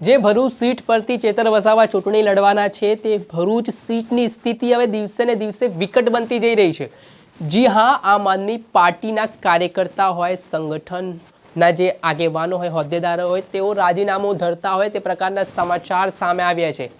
જે ભરૂચ સીટ પરથી ચેતર વસાવા ચૂંટણી લડવાના છે, તે ભરૂચ સીટની સ્થિતિ હવે દિવસે ને દિવસે વિકટ બનતી જઈ રહી છે. જી હા, આમ આદમી પાર્ટીના કાર્યકર્તા હોય, સંગઠનના જે આગેવાનો હોય, હોદ્દેદારો હોય, તેઓ રાજીનામું ધરતા હોય, તે પ્રકારના સમાચાર સામે આવ્યા છે.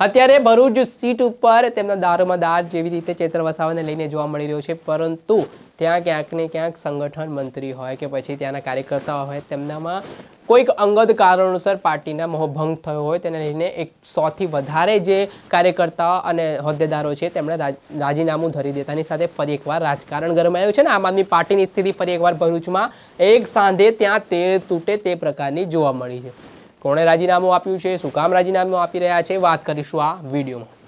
અત્યારે ભરૂચ સીટ ઉપર તેમના દારોમદાર જેવી રીતે ચેતર વસાવાને લઈને જોવા મળી રહ્યો છે, પરંતુ ત્યાં ક્યાંક ને ક્યાંક સંગઠન મંત્રી હોય કે પછી ત્યાંના કાર્યકર્તાઓ હોય, તેમનામાં કોઈક અંગત કારણોસર પાર્ટીના મોહભંગ થયો હોય તેને લઈને એક સોથી વધારે જે કાર્યકર્તાઓ અને હોદ્દેદારો છે તેમણે રાજીનામું ધરી દેતાની સાથે ફરી એકવાર રાજકારણ ગરમાયું છે ને આમ આદમી પાર્ટીની સ્થિતિ ફરી એકવાર ભરૂચમાં એક સાંધે ત્યાં તેર તૂટે તે પ્રકારની જોવા મળી છે. કોણે રાજીનામું આપ્યું છે? શું કામ રાજીનામું આપી રહ્યા છે? વાત કરીશું આ વિડીયોમાં.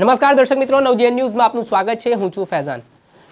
નમસ્કાર દર્શક મિત્રો નવજીએન ન્યૂઝમાં આપનું સ્વાગત છે. હું છું ફૈઝાન.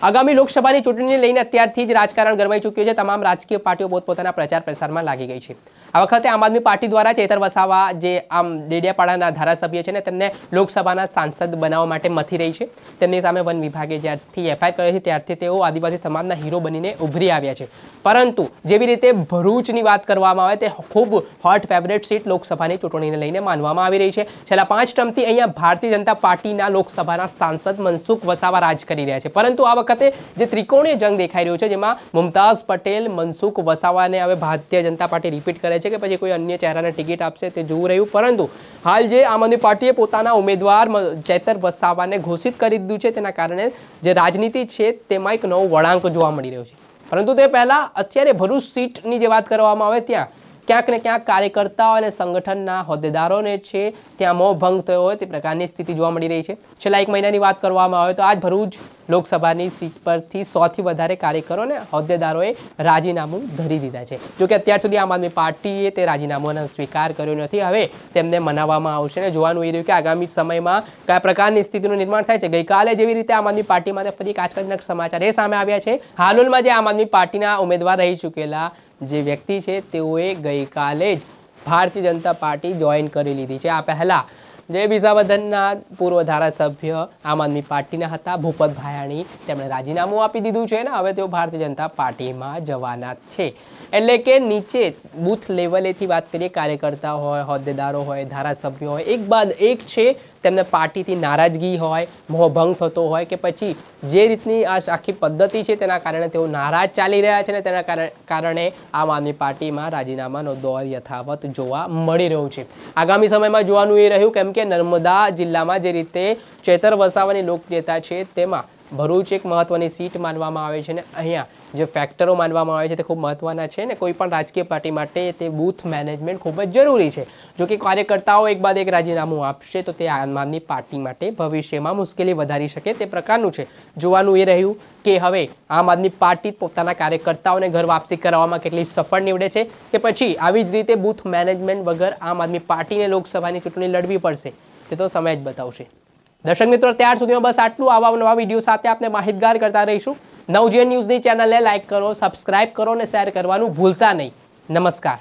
આગામી લોકસભાની ચૂંટણીને લઈને અત્યારથી જ રાજકારણ ગરમાઈ ચૂક્યું છે. તમામ રાજકીય પાર્ટીઓ પોતપોતાના પ્રચાર પ્રસારમાં લાગી ગઈ છે. આ વખતે આમ આદમી પાર્ટી દ્વારા ચેતર વસાવા જે આમ ડેડિયાપાડાના ધારાસભ્ય છે ને, તેમને લોકસભાના સાંસદ બનાવવા માટે મથી રહી છે. તેમની સામે વન વિભાગે જ્યારથી એફઆઈઆર કરી છે, ત્યારથી તેઓ આદિવાસી સમાજના હીરો બનીને ઉભરી આવ્યા છે. પરંતુ જેવી રીતે ભરૂચની વાત કરવામાં આવે, તે ખૂબ હોટ ફેવરેટ સીટ લોકસભાની ચૂંટણીને લઈને માનવામાં આવી રહી છે. છેલ્લા પાંચ ટર્મથી અહીંયા ભારતીય જનતા પાર્ટીના લોકસભાના સાંસદ મનસુખ વસાવા રાજ કરી રહ્યા છે. પરંતુ આ વખતે જે ત્રિકોણીય જંગ દેખાઈ રહ્યો છે, જેમાં મુમતાઝ પટેલ, મનસુખ વસાવાને હવે ભારતીય જનતા પાર્ટી રિપીટ કરે છે કે પછી કોઈ અન્ય ચહેરાને ટિકિટ આપશે તે જોવું રહ્યું. પરંતુ હાલ જે આમ આદમી પાર્ટીએ પોતાના ઉમેદવાર ચેતર વસાવાને ઘોષિત કરી દીધું છે, તેના કારણે જે રાજનીતિ છે, તેમાં એક નવો વળાંક જોવા મળી રહ્યો છે. પરંતુ તે પહેલાં અત્યારે ભરૂચ સીટની જે વાત કરવામાં આવે, ત્યાં ક્યાંક ને ક્યાંક કાર્યકર્તાઓ અને સંગઠનના હોદ્દેદારોને છે ત્યાં મોહ ભંગ થયો હોય તે પ્રકારની સ્થિતિ જોવા મળી રહી છે. છેલ્લા એક મહિનાની વાત કરવામાં આવે તો આજ ભરૂચ લોકસભાની સીટ પરથી સોથી વધારે કાર્યકરો અને હોદ્દેદારોએ રાજીનામું ધરી દીધા છે. જોકે અત્યાર સુધી આમ આદમી પાર્ટીએ તે રાજીનામાનો સ્વીકાર કર્યો નથી. હવે તેમને મનાવવામાં આવશે અને જોવાનું એ રહ્યું કે આગામી સમયમાં કયા પ્રકારની સ્થિતિનું નિર્માણ થાય છે. ગઈકાલે જેવી રીતે આમ આદમી પાર્ટીમાં ફરી એક આશ્ચર્યજનક સમાચાર એ સામે આવ્યા છે. હાલોલમાં જે આમ આદમી પાર્ટીના ઉમેદવાર રહી ચૂકેલા જે વ્યક્તિ છે, તેઓએ ગઈકાલે જ ભારતીય જનતા પાર્ટી જોઈન કરી લીધી છે. આ પહેલાં જે વિસાવદનના પૂર્વ ધારાસભ્ય આમ આદમી પાર્ટીના હતા, ભૂપત ભાયાણી, તેમણે રાજીનામું આપી દીધું છે ને, હવે તેઓ ભારતીય જનતા પાર્ટીમાં જવાના છે. એટલે કે નીચે બૂથ લેવલેથી વાત કરીએ, કાર્યકર્તા હોય, હોદ્દેદારો હોય, ધારાસભ્યો હોય, એક બાદ એક છે તેમને પાર્ટીથી નારાજગી હોય, મોહભંગ થતો હોય કે પછી જે રીતની આ આખી પદ્ધતિ છે તેના કારણે તેઓ નારાજ ચાલી રહ્યા છે ને તેના કારણે- આમ આદમી પાર્ટીમાં રાજીનામાનો દોર યથાવત જોવા મળી રહ્યો છે. આગામી સમયમાં જોવાનું એ રહ્યું, કેમ કે નર્મદા જિલ્લામાં જે રીતે ચેતર વસાવાની લોકપ્રિયતા છે, તેમાં ભરૂચ એક મહત્વની સીટ માનવામાં આવે છે ને અહીંયા જે ફેક્ટરો માનવામાં આવે છે તે ખૂબ મહત્વના છે ને કોઈ પણ રાજકીય પાર્ટી માટે તે બૂથ મેનેજમેન્ટ ખૂબ જ જરૂરી છે. જો કે કાર્યકર્તાઓ એક બાદ એક રાજીનામું આપશે તો તે આમ આદમી પાર્ટી માટે ભવિષ્યમાં મુશ્કેલી વધારી શકે તે પ્રકારનું છે. જોવાનું એ રહ્યું કે હવે આમ આદમી પાર્ટી પોતાના કાર્યકર્તાઓને ઘર વાપસી કરાવવામાં કેટલી સફળ નીવડે છે કે પછી આવી જ રીતે બૂથ મેનેજમેન્ટ વગર આમ આદમી પાર્ટીને લોકસભાની ચૂંટણી લડવી પડશે તે તો સમય જ બતાવશે. દર્શક મિત્રો, ત્યાર સુધીમાં બસ આટલું. આવા નવા વીડિયો સાથે આપણે માહિતગાર કરતા રહીશું. નવજીવન ન્યૂઝની ચેનલને લાઇક કરો, સબસ્ક્રાઇબ કરો અને શેર કરવાનું ભૂલતા નહીં. નમસ્કાર.